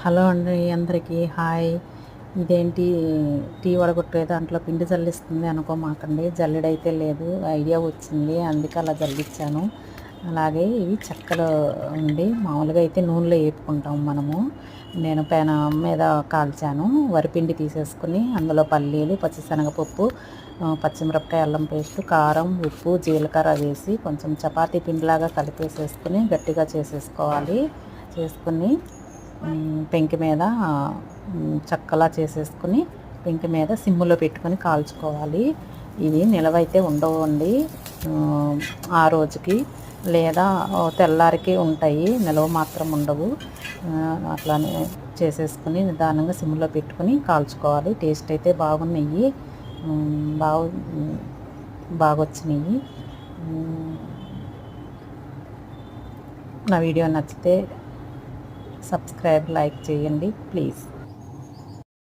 Hello అండి అందరికీ. Hi. ఇదేంటి టీ వడగొట్టే దాంట్లో పిండి జల్లిస్తుంది అనుకోమాకండి. జల్లెడైతే లేదు ఐడియా వచ్చింది అందుకే అలా జల్లించాను అలాగే ఇవి చెక్కలు ఉండి మామూలుగా అయితే నూనెలో వేపుకుంటాం మనము. నేను పెన మీద కాల్చాను. వరిపిండి తీసేసుకుని అందులో పల్లీలు పచ్చిశనగపప్పు పచ్చిమిరపకాయ అల్లం పేస్ట్ కారం ఉప్పు జీలకర్ర వేసి కొంచెం చపాతీ పిండిలాగా కలిపేసేసుకుని గట్టిగా చేసేసుకోవాలి. చేసుకుని పెంకి మీద చక్కలా చేసేసుకుని పెంకి మీద సిమ్ములో పెట్టుకొని కాల్చుకోవాలి. ఇవి నిలవైతే ఉండవండి. ఆ, ఆ రోజుకి లేదా తెల్లారికి ఉంటాయి నిలవ మాత్రం ఉండవు. అట్లానే చేసేసుకుని నిదానంగా సిమ్లో పెట్టుకొని కాల్చుకోవాలి. టేస్ట్ అయితే బాగున్నాయి. బాగు బాగా వచ్చినాయి నా వీడియో నచ్చితే సబ్స్క్రైబ్ లైక్ చేయండి ప్లీజ్